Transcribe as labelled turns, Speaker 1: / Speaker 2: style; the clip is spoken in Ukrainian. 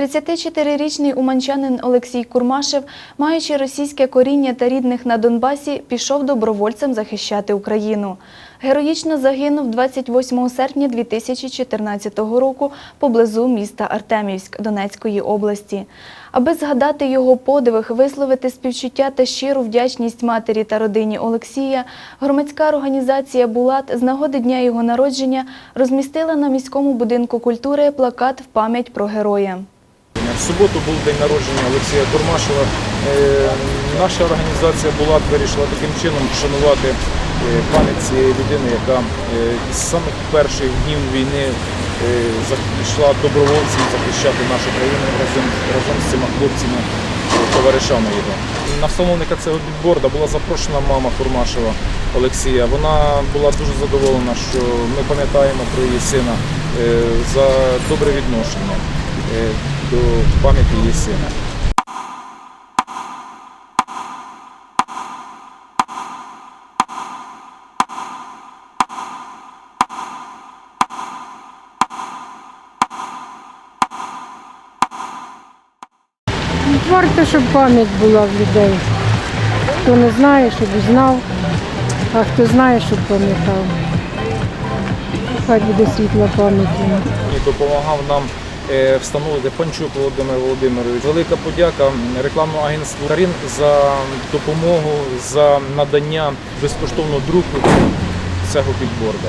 Speaker 1: 34-річний уманчанин Олексій Курмашев, маючи російське коріння та рідних на Донбасі, пішов добровольцем захищати Україну. Героїчно загинув 28 серпня 2014 року поблизу міста Артемівськ Донецької області. Аби згадати його подвиг, висловити співчуття та щиру вдячність матері та родині Олексія, громадська організація Булат з нагоди дня його народження розмістила на міському будинку культури плакат в пам'ять про героя.
Speaker 2: В суботу був день народження Олексія Курмашева. Е, Наша організація була вирішила таким чином вшанувати е, пам'ять цієї людини, яка е, із самих перших днів війни пішла добровольцем захищати нашу країну разом, разом з цими хлопцями, товаришами його. На встановника цього бікборда була запрошена мама Курмашева Олексія. Вона була дуже задоволена, що ми пам'ятаємо про її сина за добре відношення до пам'яті її сина.
Speaker 3: Варто, щоб пам'ять була в людей. Хто не знає, щоб знав, а хто знає, щоб пам'ятав. Хай буде світла пам'яті.
Speaker 2: І допомагав нам встановити Панчук Володимир Володимирович. Велика подяка рекламному агентству Карін за допомогу, за надання безкоштовного друку цього підборда.